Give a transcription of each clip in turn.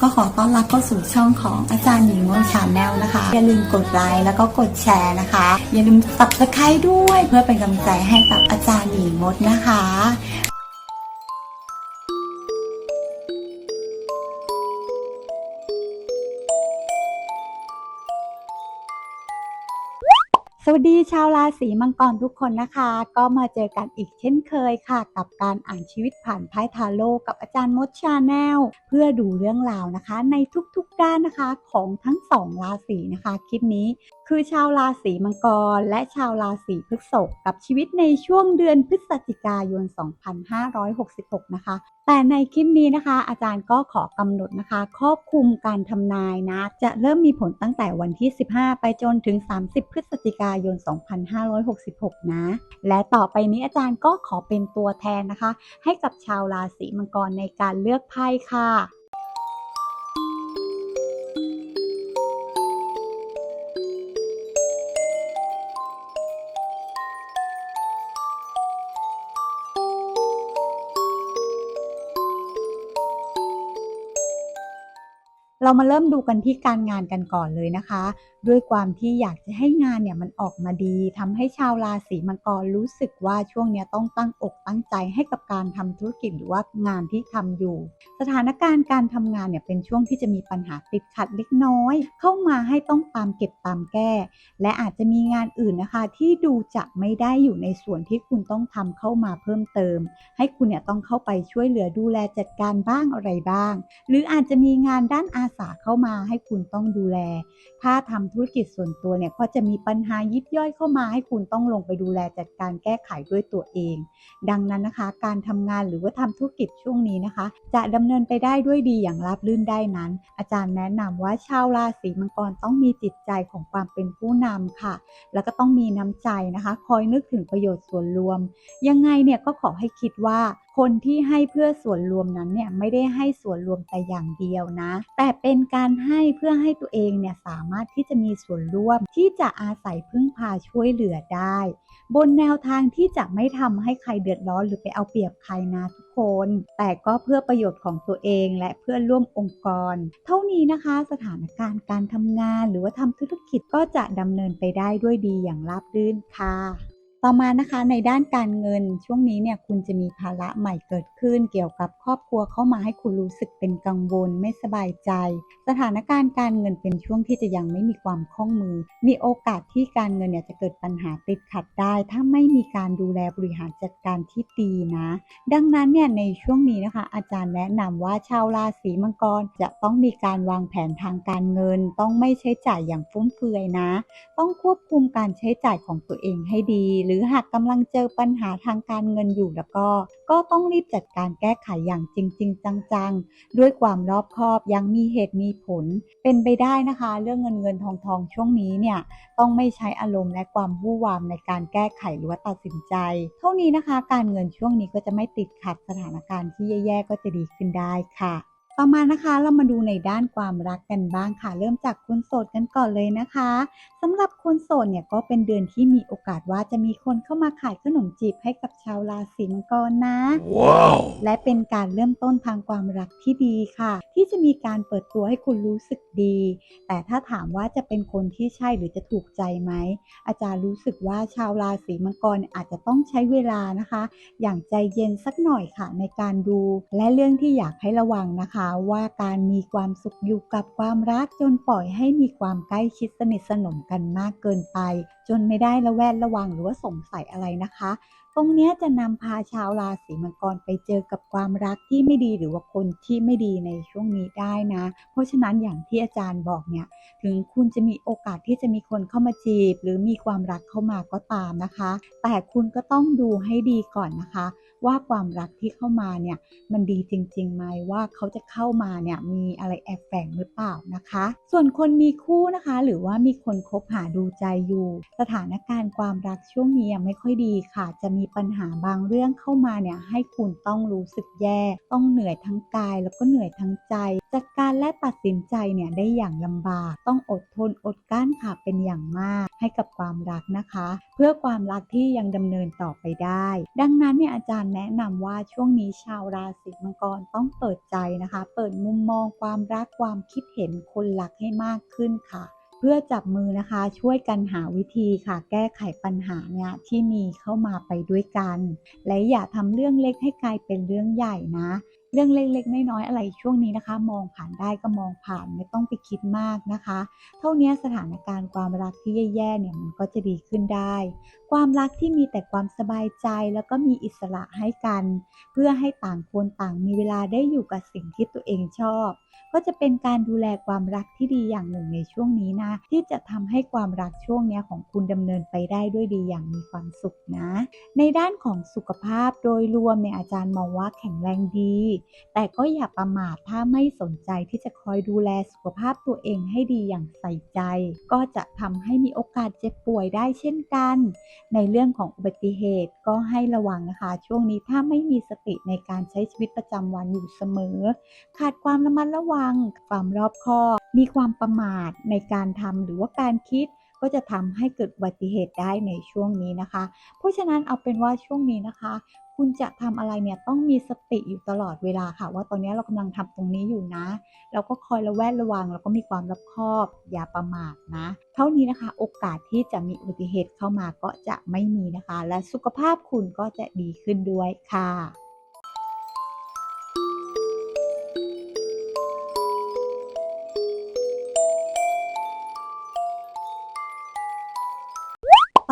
ก็ขอต้อนรับเข้าสู่ช่องของอาจารย์หญิงโมชาแนลนะคะ อย่าลืมกดไลค์แล้วก็กดแชร์นะคะ อย่าลืมตับตะไคร้ด้วยเพื่อเป็นกำลังใจให้กับอาจารย์หญิงมดนะคะ สวัสดีชาวราศีมังกรทุกคนนะคะ ก็มาเจอกันอีกเช่นเคยค่ะ กับการอ่านชีวิตผ่านไพ่ทาโร่กับอาจารย์มดชาแนลเพื่อดูเรื่องราวนะคะ ในทุกๆด้านนะคะของทั้งสองราศีนะคะ คลิปนี้ คือชาวราศีมังกร และชาวราศีพฤษภกับชีวิตในช่วงเดือนพฤศจิกายน 2566 นะคะ แต่ในคลิปนี้นะคะ อาจารย์ก็ขอกำหนดนะคะ ครอบคลุมการทำนายนะ จะเริ่มมีผลตั้งแต่วันที่ 15 ไปจนถึง 30 พฤศจิกายน 2566 นะ และต่อไปนี้อาจารย์ก็ขอเป็นตัวแทนนะคะ ให้กับชาวราศีมังกรในการเลือกไพ่ค่ะ เรามาเริ่มดูกันที่การงานกันก่อนเลยนะคะ ด้วยความที่อยากจะให้งานเนี่ยมันออกมาดีทำให้ชาวราศีมังกรรู้สึกว่าช่วงนี้ต้องตั้งอกตั้งใจให้กับการทำธุรกิจหรือว่างานที่ทำอยู่ สถานการณ์การทำงานเนี่ยเป็นช่วงที่จะมีปัญหาติดขัดเล็กน้อย เข้ามาให้ต้องตามเก็บตามแก้ และอาจจะมีงานอื่นนะคะ ที่ดูจะไม่ได้อยู่ในส่วนที่คุณต้องทำเข้ามาเพิ่มเติม ให้คุณเนี่ยต้องเข้าไปช่วยเหลือดูแลจัดการบ้างอะไรบ้าง หรืออาจจะมีงานด้านอาสาเข้ามาให้คุณต้องดูแล ถ้าทำธุรกิจส่วนตัวเนี่ยก็จะมีปัญหายิบย่อยเข้ามาให้คุณต้องลงไปดูแลจัดการแก้ไขด้วยตัวเอง ดังนั้นนะคะ การทำงานหรือว่าทำธุรกิจช่วงนี้นะคะ จะดำเนินไปได้ด้วยดีอย่างราบรื่นได้นั้น อาจารย์แนะนำว่าชาวราศีมังกรต้องมีจิตใจของความเป็นผู้นำค่ะ แล้วก็ต้องมีน้ำใจนะคะ คอยนึกถึงประโยชน์ส่วนรวม ยังไงเนี่ยก็ขอให้คิดว่า คนที่ให้เพื่อส่วนรวมนั้นเนี่ยไม่ได้ให้ส่วนรวมแต่อย่างเดียวนะ แต่เป็นการให้เพื่อให้ตัวเองเนี่ยสามารถที่จะมีส่วนร่วมที่จะอาศัยพึ่งพาช่วยเหลือได้ บนแนวทางที่จะไม่ทำให้ใครเดือดร้อนหรือไปเอาเปรียบใครนะทุกคน แต่ก็เพื่อประโยชน์ของตัวเองและเพื่อร่วมองค์กร เท่านี้นะคะสถานการณ์การทำงานหรือว่าทำธุรกิจก็จะดำเนินไปได้ด้วยดีอย่างราบรื่นค่ะ ต่อมานะคะในด้านการเงินช่วงนี้เนี่ยคุณจะมีภาระใหม่เกิดขึ้น เกี่ยวกับครอบครัวเข้ามาให้คุณรู้สึกเป็นกังวลไม่สบายใจ สถานการณ์การเงินเป็นช่วงที่จะยังไม่มีความคล่องมือ มีโอกาสที่การเงินเนี่ยจะเกิดปัญหาติดขัดได้ ถ้าไม่มีการดูแลบริหารจัดการที่ดีนะ ดังนั้นเนี่ยในช่วงนี้นะคะ อาจารย์แนะนำว่าชาวราศีมังกรจะต้องมีการวางแผนทางการเงิน ต้องไม่ใช้จ่ายอย่างฟุ่มเฟือยนะ ต้องควบคุมการใช้จ่ายของตัวเองให้ดีหรือหากกำลังเจอปัญหาทางการเงินอยู่แล้วก็ ก็ต้องรีบจัดการแก้ไขอย่างจริงๆจังๆ ด้วยความรอบคอบยังมีเหตุมีผล เป็นไปได้นะคะ เรื่องเงินเงินทองทองช่วงนี้เนี่ยต้องไม่ใช้อารมณ์และความวู่วามในการแก้ไขหรือว่าตัดสินใจ เท่านี้นะคะ การเงินช่วงนี้ก็จะไม่ติดขัดสถานการณ์ที่แย่ๆก็จะดีขึ้นได้ค่ะ ต่อมานะคะเรามาดูในด้านความรักกันบ้างค่ะ เริ่มจากคนโสดกันก่อนเลยนะคะสำหรับคนโสดเนี่ยก็เป็นเดือนที่มีโอกาสว่าจะมีคนเข้ามาขายขนมจีบให้กับชาวราศีมังกรนะ Wow. และเป็นการเริ่มต้นทางความรักที่ดีค่ะ ที่จะมีการเปิดตัวให้คุณรู้สึกดี แต่ถ้าถามว่าจะเป็นคนที่ใช่หรือจะถูกใจไหมอาจารย์รู้สึกว่าชาวราศีมังกรเนี่ยอาจจะต้องใช้เวลานะคะ อย่างใจเย็นสักหน่อยค่ะ ในการดู และเรื่องที่อยากให้ระวังนะคะว่าการมีความสุขอยู่กับความรักจนปล่อยให้มีความใกล้ชิดสนิทสนมกันมากเกินไป จนไม่ได้ระแวดระวังหรือว่าสงสัยอะไรนะคะ ตรงนี้จะนำพาชาวราศีมังกรไปเจอกับความรักที่ไม่ดีหรือว่าคนที่ไม่ดีในช่วงนี้ได้นะ เพราะฉะนั้นอย่างที่อาจารย์บอกเนี่ยถึงคุณจะมีโอกาสที่จะมีคนเข้ามาจีบ หรือมีความรักเข้ามาก็ตามนะคะ แต่คุณก็ต้องดูให้ดีก่อนนะคะว่าความรักที่เข้ามาเนี่ยมันดีจริงๆไหมว่าเขาจะเข้ามาเนี่ยมีอะไรแอบแฝงหรือเปล่านะคะ ส่วนคนมีคู่นะคะ หรือว่ามีคนคบหาดูใจอยู่ สถานการณ์ความรักช่วงนี้ยังไม่ค่อยดีค่ะ จะมีปัญหาบางเรื่องเข้ามาเนี่ยให้คุณต้องรู้สึกแย่ ต้องเหนื่อยทั้งกายแล้วก็เหนื่อยทั้งใจ จัดการและตัดสินใจเนี่ยได้อย่างลำบาก ต้องอดทนอดกั้นค่ะเป็นอย่างมาก ให้กับความรักนะคะ เพื่อความรักที่ยังดำเนินต่อไปได้ ดังนั้นเนี่ยอาจารย์แนะนำว่าช่วงนี้ชาวราศีมังกรต้องเปิดใจนะคะ เปิดมุมมองความรักความคิดเห็นคนรักให้มากขึ้นค่ะเพื่อจับมือนะคะช่วยกันหาวิธีค่ะ แก้ไขปัญหาเนี่ยที่มีเข้ามาไปด้วยกัน และอย่าทำเรื่องเล็กให้กลายเป็นเรื่องใหญ่นะ เรื่องเล็กๆน้อยๆอะไรช่วงนี้นะคะ มองผ่านได้ก็มองผ่านไม่ต้องไปคิดมากนะคะ เท่านี้สถานการณ์ความรักที่แย่ๆเนี่ยมันก็จะดีขึ้นได้ ความรักที่มีแต่ความสบายใจแล้วก็มีอิสระให้กัน เพื่อให้ต่างคนต่างมีเวลาได้อยู่กับสิ่งที่ตัวเองชอบ ก็จะเป็นการดูแลความรักที่ดีอย่างหนึ่งในช่วงนี้นะ ที่จะทำให้ความรักช่วงนี้ของคุณดำเนินไปได้ด้วยดีอย่างมีความสุขนะ ในด้านของสุขภาพโดยรวมเนี่ยอาจารย์มองว่าแข็งแรงดี แต่ก็อย่าประมาทถ้าไม่สนใจที่จะคอยดูแลสุขภาพตัวเองให้ดีอย่างใส่ใจ ก็จะทำให้มีโอกาสเจ็บป่วยได้เช่นกัน ในเรื่องของอุบัติเหตุก็ให้ระวังนะคะ ช่วงนี้ถ้าไม่มีสติในการใช้ชีวิตประจำวันอยู่เสมอ ขาดความระมัดระวังความรอบคอบ มีความประมาทในการทำหรือว่าการคิด ก็จะทำให้เกิดอุบัติเหตุได้ในช่วงนี้นะคะ เพราะฉะนั้นเอาเป็นว่าช่วงนี้นะคะคุณจะทำอะไรเนี่ยต้องมีสติอยู่ตลอดเวลาค่ะ ว่าตอนนี้เรากำลังทำตรงนี้อยู่นะ เราก็คอยระแวดระวัง แล้วก็มีความรอบคอบ อย่าประมาทนะ เท่านี้นะคะโอกาสที่จะมีอุบัติเหตุเข้ามาก็จะไม่มีนะคะ และสุขภาพคุณก็จะดีขึ้นด้วยค่ะ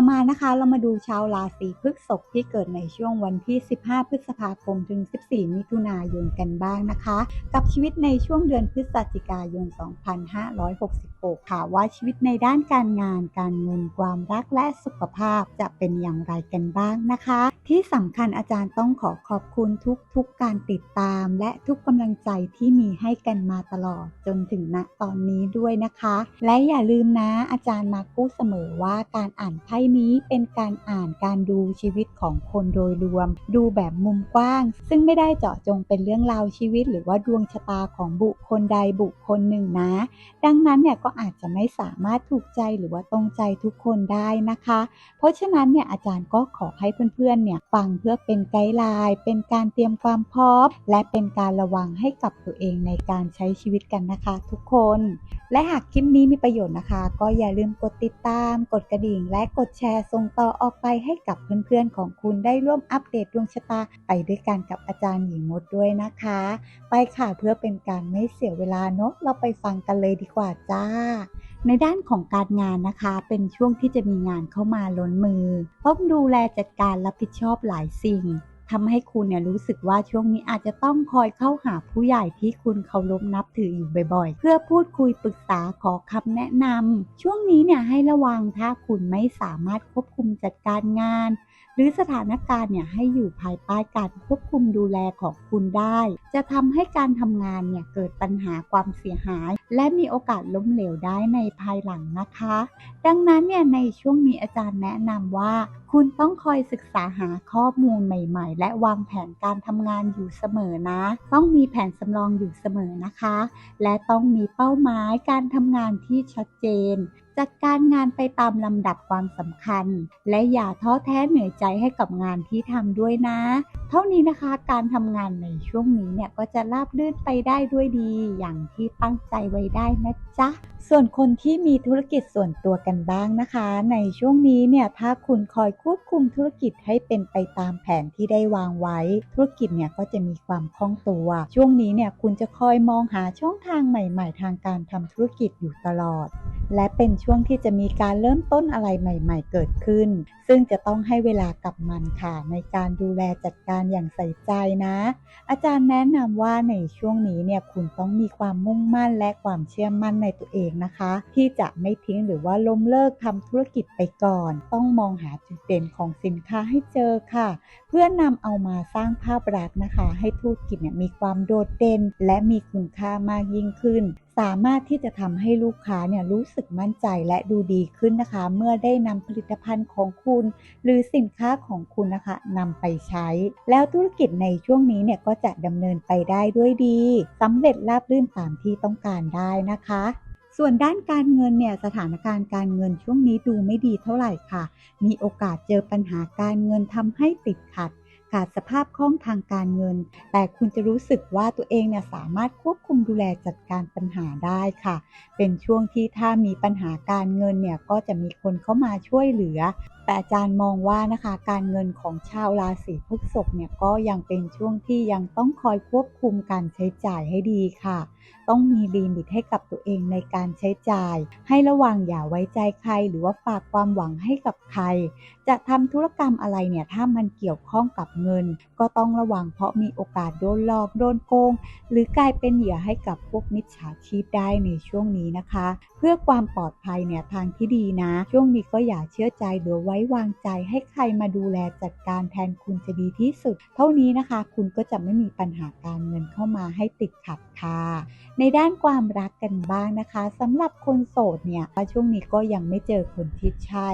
อมานะคะเรามาดูชาวราศีพฤษภที่เกิดในช่วงวันที่ 15 พฤษภาคมถึง 14 มิถุนายนกันบ้างนะคะ กับชีวิตในช่วงเดือนพฤศจิกายน 2566 ค่ะว่าชีวิตในด้านการงาน การเงินความรักและสุขภาพจะเป็นอย่างไรกันบ้างนะคะ ที่สำคัญอาจารย์ต้องขอขอบคุณทุกๆการติดตาม และทุกกำลังใจที่มีให้กันมาตลอดจนถึงณตอนนี้ด้วยนะคะ และอย่าลืมนะอาจารย์มาพูดเสมอว่าการอ่านไพ่นี้เป็นการอ่านการดูชีวิตของคนโดยรวม ดูแบบมุมกว้าง ซึ่งไม่ได้เจาะจงเป็นเรื่องราวชีวิต หรือว่าดวงชะตาของบุคคลใดบุคคลหนึ่งนะ ดังนั้นเนี่ยก็อาจจะไม่สามารถถูกใจหรือว่าตรงใจทุกคนได้นะคะ เพราะฉะนั้นเนี่ยอาจารย์ก็ขอให้เพื่อนๆเนี่ยฟังเพื่อเป็นไกด์ไลน์เป็นการเตรียมความพร้อมและเป็นการระวังให้กับตัวเองในการใช้ชีวิตกันนะคะทุกคน และหากคลิปนี้มีประโยชน์นะคะ ก็อย่าลืมกดติดตาม กดกระดิ่ง และกดแชร์ส่งต่อออกไปให้กับเพื่อนๆของคุณได้ร่วมอัปเดตดวงชะตาไปด้วยกันกับอาจารย์หญิงมดด้วยนะคะ ไปค่ะเพื่อเป็นการไม่เสียเวลาเนอะเราไปฟังกันเลยดีกว่าจ้า ในด้านของการงานนะคะ เป็นช่วงที่จะมีงานเข้ามาล้นมือต้องดูแลจัดการรับผิดชอบหลายสิ่ง ทำให้คุณเนี่ยรู้สึกว่าช่วงนี้อาจจะต้องคอยเข้าหาผู้ใหญ่ที่คุณเคารพนับถืออยู่บ่อยๆ เพื่อพูดคุยปรึกษาขอคำแนะนำช่วงนี้เนี่ยให้ระวังถ้าคุณไม่สามารถควบคุมจัดการงาน รือสถานการณ์เนี่ยให้อยู่ภายใต้การควบคุมดูแลของคุณได้ จะทำให้การทำงานเนี่ยเกิดปัญหาความเสียหาย และมีโอกาสล้มเหลวได้ในภายหลังนะคะ ดังนั้นเนี่ยในช่วงนี้อาจารย์แนะนำว่า คุณต้องคอยศึกษาหาข้อมูลใหม่ ๆ และวางแผนการทำงานอยู่เสมอนะ ต้องมีแผนสำรองอยู่เสมอนะคะ และต้องมีเป้าหมายการทำงานที่ชัดเจน จัดการงานไปตามลำดับความสำคัญ และอย่าท้อแท้เหนื่อยใจให้กับงานที่ทำด้วยนะ เท่านี้นะคะการทำงานในช่วงนี้เนี่ยก็จะราบรื่นไปได้ด้วยดีอย่างที่ตั้งใจไว้ได้นะจ๊ะ ส่วนคนที่มีธุรกิจส่วนตัวกันบ้างนะคะ ในช่วงนี้เนี่ยถ้าคุณคอยควบคุมธุรกิจให้เป็นไปตามแผนที่ได้วางไว้ ธุรกิจเนี่ยก็จะมีความคล่องตัว ช่วงนี้เนี่ยคุณจะคอยมองหาช่องทางใหม่ ๆ ทางการทำธุรกิจอยู่ตลอด และเป็นช่วงที่จะมีการเริ่มต้นอะไรใหม่ ๆ เกิดขึ้น ซึ่งจะต้องให้เวลากับมันค่ะในการดูแลจัดการอย่างใส่ใจนะ อาจารย์แนะนำว่าในช่วงนี้เนี่ยคุณต้องมีความมุ่งมั่นและความเชื่อมั่นในตัวเองนะคะ ที่จะไม่ทิ้งหรือว่าล้มเลิกทำธุรกิจไปก่อน ต้องมองหาจุดเด่นของสินค้าให้เจอค่ะ เพื่อนำเอามาสร้างภาพลักษณ์นะคะ ให้ธุรกิจเนี่ยมีความโดดเด่น และมีคุณค่ามากยิ่งขึ้น สามารถที่จะทำให้ลูกค้าเนี่ยรู้สึกมั่นใจและดูดีขึ้นนะคะ เมื่อได้นำผลิตภัณฑ์ของคุณ หรือสินค้าของคุณนะคะนำไปใช้ แล้วธุรกิจในช่วงนี้เนี่ยก็จะดำเนินไปได้ด้วยดีสำเร็จราบรื่นตามที่ต้องการได้นะคะ ส่วนด้านการเงินเนี่ยสถานการณ์การเงินช่วงนี้ดูไม่ดีเท่าไหร่ค่ะ มีโอกาสเจอปัญหาการเงินทำให้ติดขัด ขาดสภาพคล่องทางการเงิน แต่คุณจะรู้สึกว่าตัวเองเนี่ยสามารถควบคุมดูแลจัดการปัญหาได้ค่ะ เป็นช่วงที่ถ้ามีปัญหาการเงินเนี่ยก็จะมีคนเข้ามาช่วยเหลือ แต่อาจารย์มองว่านะคะการเงินของชาวราศีพฤษภเนี่ยก็ยังเป็นช่วงที่ยังต้องคอยควบคุมการใช้จ่ายให้ดีค่ะ ต้องมีลิมิตให้กับตัวเองในการใช้จ่าย ให้ระวังอย่าไว้ใจใคร หรือว่าฝากความหวังให้กับใคร จะทำธุรกรรมอะไรเนี่ยถ้ามันเกี่ยวข้องกับเงิน ก็ต้องระวังเพราะมีโอกาสโดนหลอกโดนโกง หรือกลายเป็นเหยื่อให้กับพวกมิจฉาชีพได้ในช่วงนี้นะคะ เพื่อความปลอดภัยเนี่ยทางที่ดีนะ ช่วงนี้ก็อย่าเชื่อใจหรือไว้วางใจให้ใครมาดูแลจัดการแทนคุณจะดีที่สุด เท่านี้นะคะ คุณก็จะไม่มีปัญหาการเงินเข้ามาให้ติดขัดค่ะ ในด้านความรักกันบ้างนะคะสำหรับคนโสดเนี่ยช่วงนี้ก็ยังไม่เจอคนที่ใช่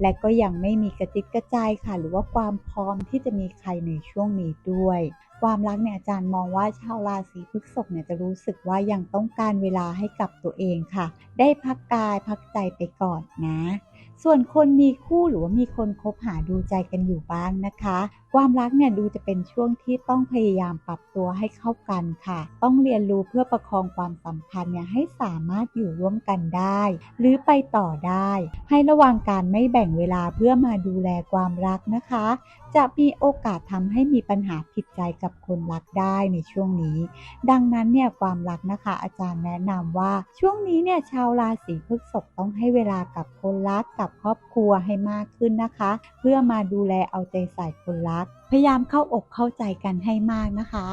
และก็ยังไม่มีกระติดกระจายค่ะ หรือว่าความพร้อมที่จะมีใครในช่วงนี้ด้วยความรักเนี่ยอาจารย์มองว่าชาวราศีพฤษภเนี่ยจะรู้สึกว่ายังต้องการเวลาให้กับตัวเองค่ะ ได้พักกายพักใจไปก่อนนะ ส่วนคนมีคู่หรือว่ามีคนคบหาดูใจกันอยู่บ้างนะคะ ความรักเนี่ยดูจะเป็นช่วงที่ต้องพยายามปรับตัวให้เข้ากันค่ะ ต้องเรียนรู้เพื่อประคองความสัมพันธ์เนี่ยให้สามารถอยู่ร่วมกันได้ หรือไปต่อได้ ให้ระวังการไม่แบ่งเวลาเพื่อมาดูแลความรักนะคะ จะมีโอกาสทำให้มีปัญหาผิดใจกับคนรักได้ในช่วงนี้ ดังนั้นเนี่ยความรักนะคะ อาจารย์แนะนำว่าช่วงนี้เนี่ยชาวราศีพฤษภต้องให้เวลากับคนรักกับครอบครัวให้มากขึ้นนะคะ เพื่อมาดูแลเอาใจใส่คนรักพยายามเข้าอกเข้าใจกันให้มากนะคะ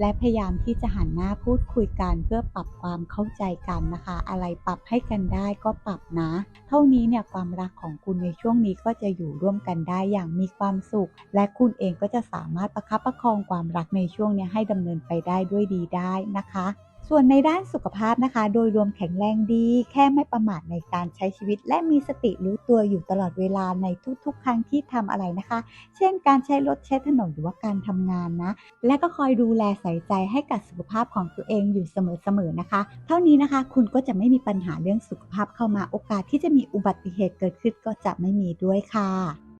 และพยายามที่จะหันหน้าพูดคุยกันเพื่อปรับความเข้าใจกันนะคะ อะไรปรับให้กันได้ก็ปรับนะ เท่านี้เนี่ยความรักของคุณในช่วงนี้ก็จะอยู่ร่วมกันได้อย่างมีความสุข และคุณเองก็จะสามารถประคับประคองความรักในช่วงนี้ให้ดำเนินไปได้ด้วยดีได้นะคะ ส่วนในด้านสุขภาพนะคะ โดยรวมแข็งแรงดี แค่ไม่ประมาทในการใช้ชีวิต และมีสติรู้ตัวอยู่ตลอดเวลาในทุกๆ ครั้งที่ทำอะไรนะคะ เช่น การใช้รถใช้ถนนหรือว่าการทำงานนะ และก็คอยดูแลใส่ใจให้กับสุขภาพของตัวเองอยู่เสมอๆนะคะ เท่านี้นะคะคุณก็จะไม่มีปัญหาเรื่องสุขภาพเข้ามาโอกาสที่จะมีอุบัติเหตุเกิดขึ้นก็จะไม่มีด้วยค่ะ